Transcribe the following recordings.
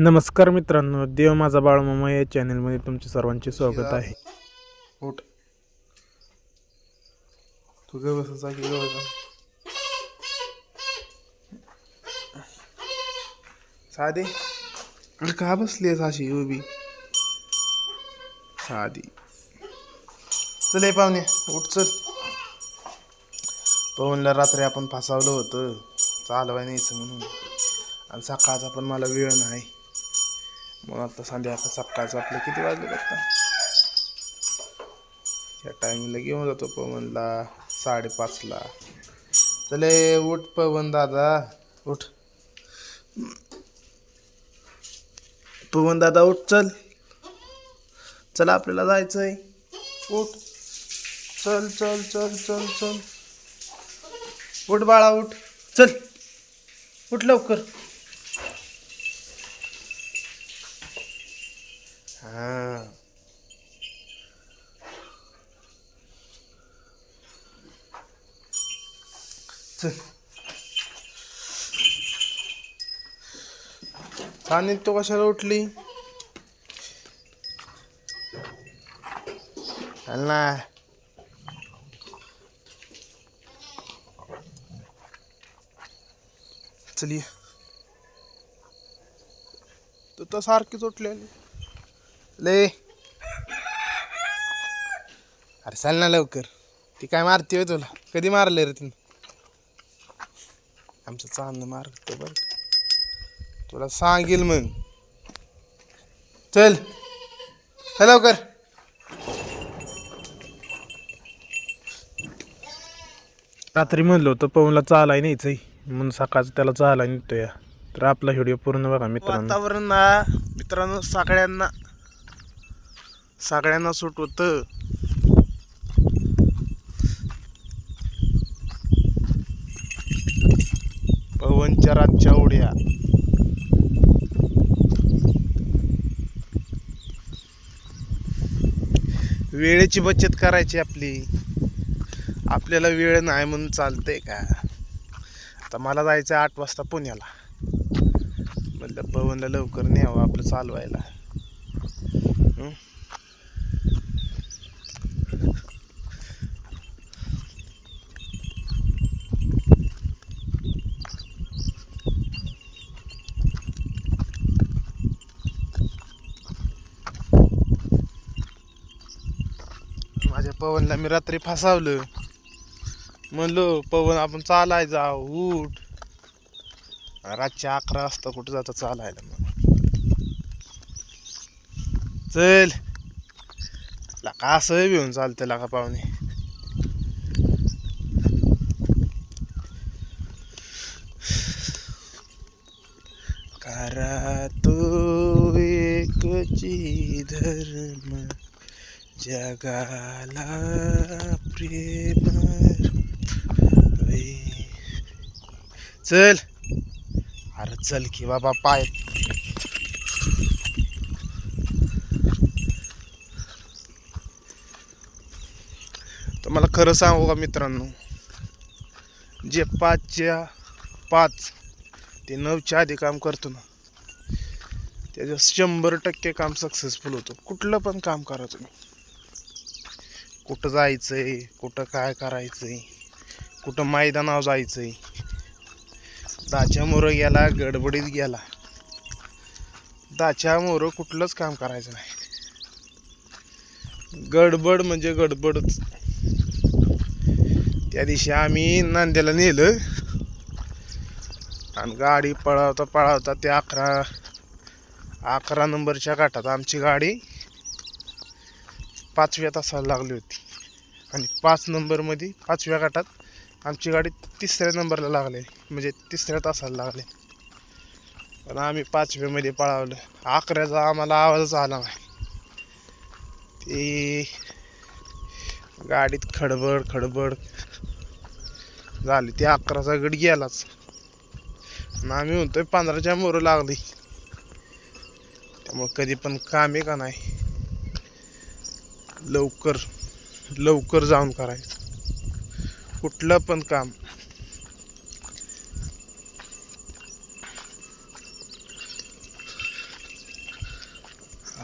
नमस्कार मित्रांनो देव माझा बाळमामा या चॅनलमध्ये तुमचे सर्वांचे स्वागत आहे. उठ. तू ग जागी का बसली आहेस अशी उभी? साधी. चल आहे पाहुणे उठ चल. पवनला रात्री आपण फसावलं होतं. चालवाय नाहीचं म्हणून. आणि सकाळचा पण मला वेळ नाही. मग आता संध्याकाळ सकाळचं आपलं किती वाजले बघता या टायमिंगला घेऊन जातो पवनला साडेपाचला. चले उठ पवन दादा उठ. पवन दादा उठ चल. चला आपल्याला जायचंय. उठ. चल चल चल चल चल. उठ बाळा उठ. चल. उठ लवकर. हा. चल. आणि तो कशाला उठली? चल ना. चलिये तू तर सारखीच उठलेली. ले. अरे चाल ना लवकर. ती काय मारते होय तुला? कधी मारले रे तिनं? आमचं चांदणं मारतो बरं. तुला सांगेल मग. चल. चल लवकर. रात्री म्हणलं होतं पवनला चालाय न्यायचंय म्हणून सकाळचं त्याला चालाय नेतो या. तर आपला व्हिडिओ पूर्ण बघा मित्रांनो. वातावरण ना मित्रांनो सगळ्यांना. सगळ्यांना सूट होतं. पवनच्या रातच्या उड्या. वेळेची बचत करायची आपली. आपल्याला वेळ नाही म्हणून चालते का? आता मला जायचं आहे आठ वाजता पुण्याला. म्हटलं पवनला लवकर न्यावं आपलं चालवायला. पवनला मी रात्री फसावलं. म्हणलो पवन आपण चालाय जा उठ. रातच्या अकरा वाजता कुठं जातं चालायला मग चल. का असं घेऊन चालतं लाका पाहुणे? करा तो एकची धर्म. जगाला प्रेम चल. अरे चल की बाबा पाय. तर मला खरं सांगू का मित्रांनो? जे पाचच्या पाच ते नऊच्या आधी काम करतो ना त्याचं शंभर टक्के काम सक्सेसफुल होतं. कुठलं पण काम करा तुम्ही. कुठं जायचंय कुठं काय करायचंय कुठं मैदानावर जायचंय. दाच्या मोरं गेला गडबडीत गेला. दाच्या मोरं कुठलंच काम करायचं नाही. गडबड म्हणजे गडबडच. त्या दिवशी आम्ही नांद्याला नेलं. आणि गाडी पळवता पळवता ते अकरा अकरा नंबरच्या काठात आमची गाडी पाचव्या तासाला लागली होती. आणि पाच नंबरमध्ये पाचव्या गाठात आमची गाडी तिसऱ्या नंबरला लागली. म्हणजे तिसऱ्या तासाला लागले. पण आम्ही पाचव्यामध्ये पळावलं. अकराचा आम्हाला आवाजच आला नाही. ते गाडीत खडबड खडबड झाली. ते अकराचा गड गेलाच. आणि आम्ही म्हणतोय पंधराच्या मोरं लागली. त्यामुळे कधी पण काम आहे का नाही. लवकर लवकर जाऊन करायचं. कुठलं पण काम.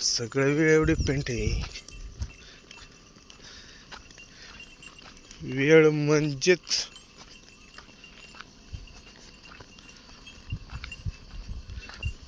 सगळं एवढी पेंट आहे. वेळ म्हणजेच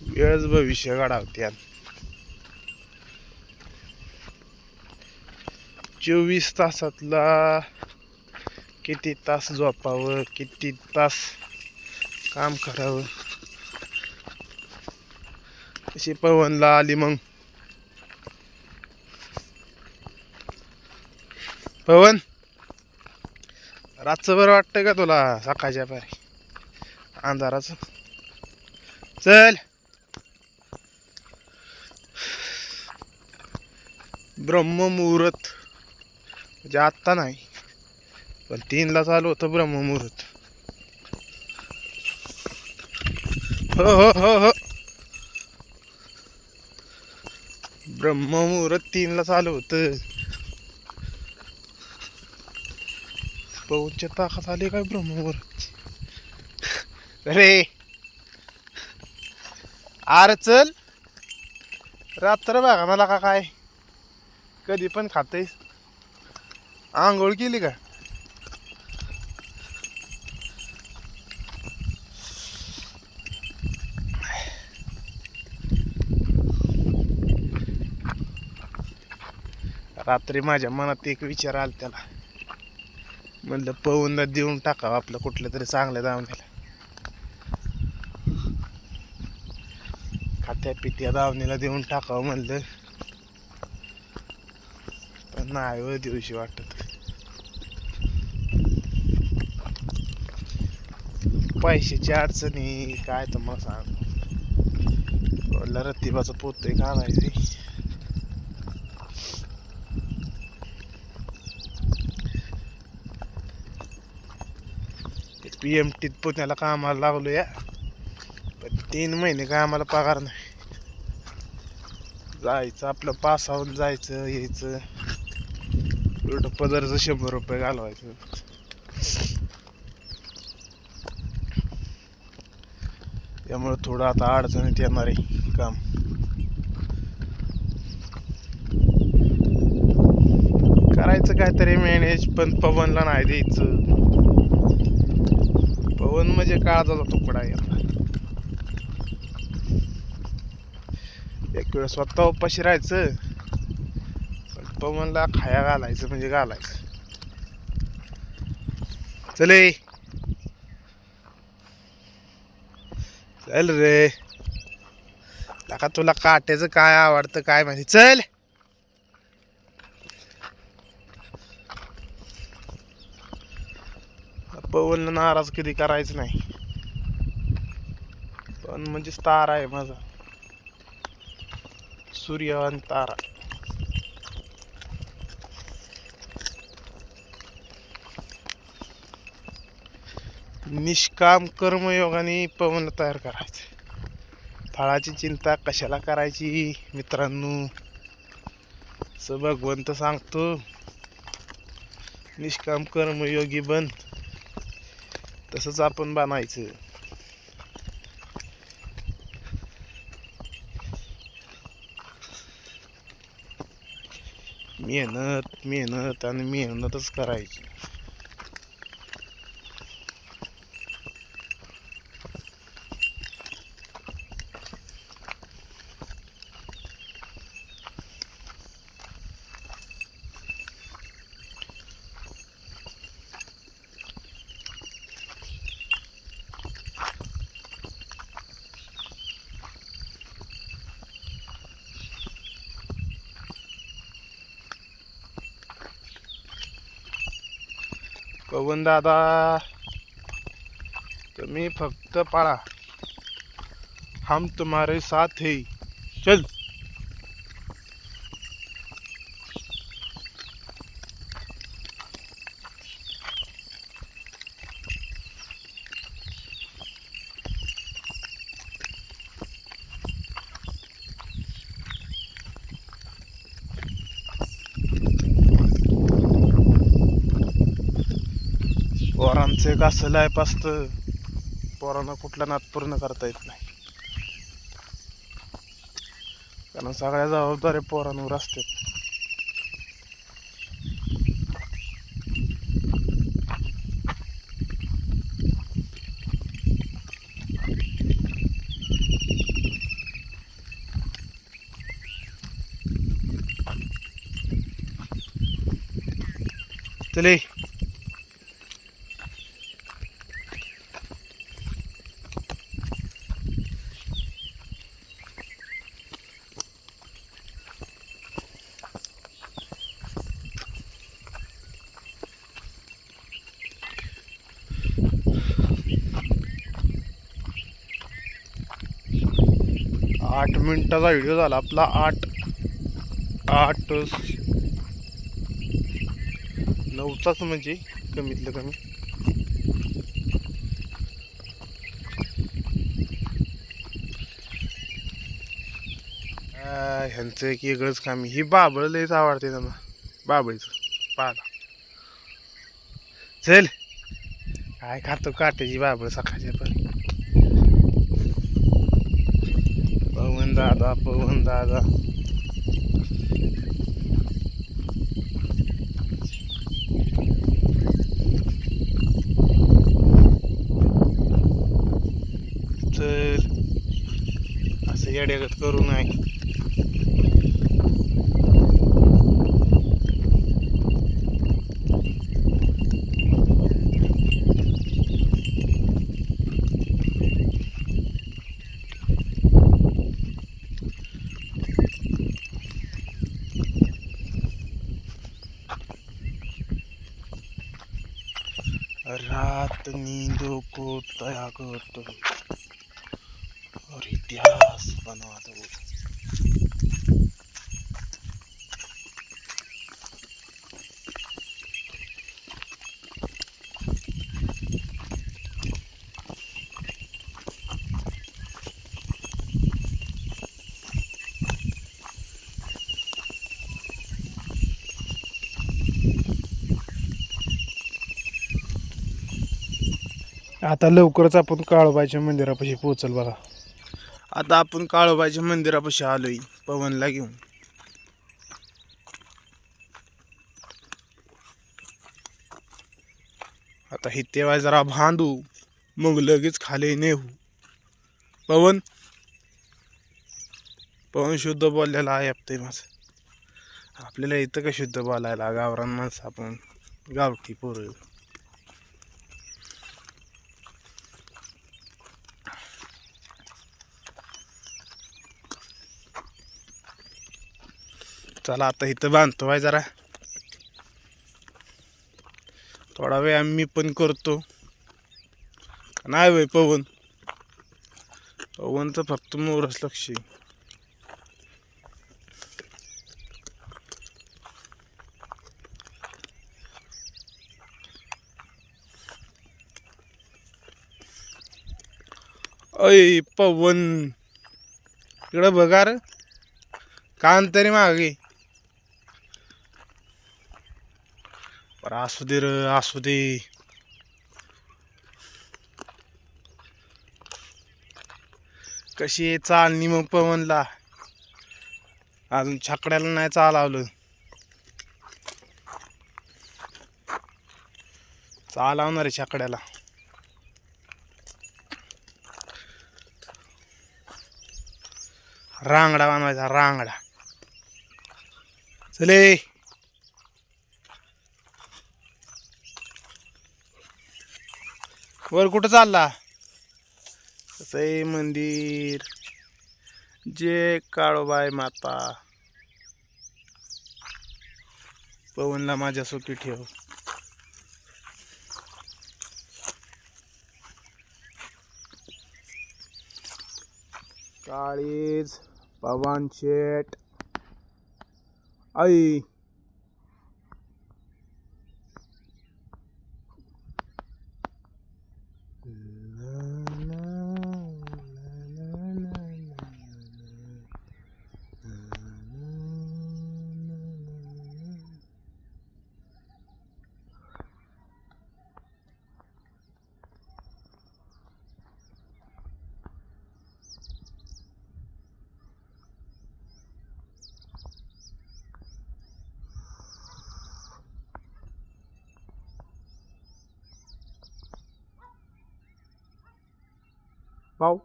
वेळच भविष्य घडावत्यात. चोवीस तासातला किती तास झोपावं किती तास काम करावं? अशी पवनला आली मग. पवन रातचं बरं वाटतंय का तुला? सकाळच्या पारी. अंधाराचं. चल. ब्रह्ममुहूर्त. म्हणजे आत्ता नाही. पण तीनला चालू होतं ब्रह्ममुहूर्त. हो हो हो हो. ब्रह्ममुहूर्त तीनला चालू होतं. पौच्या ताकात आली काय ब्रह्ममुहूर्त? अरे! आर चल. रात्र बघा मला का काय. कधी पण खातेस. आंघोळ केली का? रात्री माझ्या मनात एक विचार आला त्याला. म्हणलं पवनला देऊन टाकावं आपलं कुठलं तरी चांगलं दावणीला खात्या पित्या दावणीला देऊन टाकावं म्हणलं. पण नाही व दिवशी वाटत. पैशाची अडचणी काय तर मग सांग. वडला रत्तीबाचं पोतोय का नाही पी एम टीत पुण्याला कामाला लागलो या पण तीन महिने काय आम्हाला पगार नाही. जायचं आपलं पासावून जायचं यायचं. एवढं पदरचं शंभर रुपये घालवायचं. त्यामुळे थोडं आता अडचणीत येणार आहे काम. करायचं काहीतरी मॅनेज पण पवनला नाही द्यायचं. पवन म्हणजे काळजाचा तुकडा आहे एक वेळ स्वतः उपाशी राहायचं पण पवनला खाया घालायचं म्हणजे घालायचं. चले. चल रे. लका तुला काट्याचं काय आवडतं काय माहिती. चल. पवनला नाराज कधी करायचं नाही. पण म्हणजे तारा आहे माझा. सूर्यवान तारा. निष्काम कर्मयोगाने पवन तयार करायचं. फळाची चिंता कशाला करायची मित्रांनो? असं भगवंत सांगतो निष्काम कर्मयोगी बन. तसंच आपण बनायचं. मेहनत मेहनत आणि मेहनतच करायची. पवन दादा. तुम्ही फक्त पाळा. हम तुम्हारे साथ है. चल. पोरांचं एक असं लाईफ असतं. पोरांना कुठला नाद पूर्ण करता येत नाही. कारण सगळ्या जबाबदाऱ्या पोरांवर असतात. चले आठ मिनिटाचा व्हिडिओ झाला. आपला आठ आठ नऊचाच म्हणजे कमीतलं कमी. ह्यांचं एक वेगळंच काम आहे. ही बाबळ लयच आवडते त्यांना. बाबळीचं. पाला. चल. काय खातो? काट्याची बाबळ सकाळच्या पण. पवन दादा पवन दादा. तर असं येड्यागत करू नाही रात नींदों को तया करतो और इतिहास बना दो आता लवकरच आपण काळोबाच्या मंदिरापाशी पोहोचल बघा. आता आपण काळोबाच्या मंदिरापाशी आलोय पवनला घेऊन. आता हे तेव्हा जरा भांडू मग लगेच खाली नेहू. पवन? पवन शुद्ध बोललेला आहे आपते माझं. आपल्याला इथं का शुद्ध बोलायला? गावरान माणसं आपण गावठी पोरं. चला आता इथं बांधतो आहे जरा. थोडा वेळ आम्ही पण करतो. नाही वय पवन? पवनचं फक्त मोरच लक्ष आहे. अय पवन. इकडं बघा रे. कान तरी मागे. पर असू दे र असू दे. कशी आहे चालणी मग पवनला? अजून छकड्याला नाही चालावलं. चालावणार आहे छकड्याला. रांगडा बनवायचा रांगडा. चले. वर कुठं चालला? कसं मंदिर. जे काळोबाई माता. पवनला माझ्या सोपी ठेव. काळीज पवन शेठ आई. भाऊ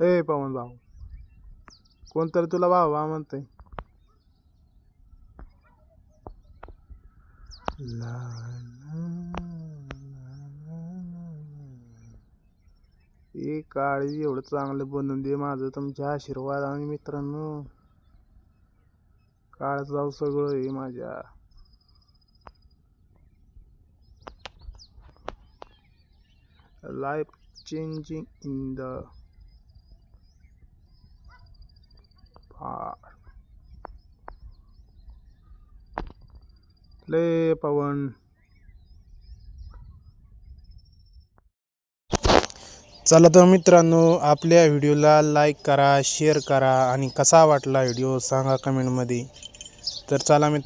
ए पवन भाऊ. कोणतरी तुला भाऊ भाऊ म्हणतंय. ला, हे काळी एवढं चांगलं बनवून दे माझं तुमच्या आशीर्वाद आणि मित्रांनो. काळ जाऊ सगळं हे माझ्या. Life changing in the past. Play Pavan चला तर मित्रांनो आपल्या व्हिडिओला लाईक करा शेअर करा आणि कसा वाटला व्हिडिओ सांगा कमेंटमध्ये तर चला मित्र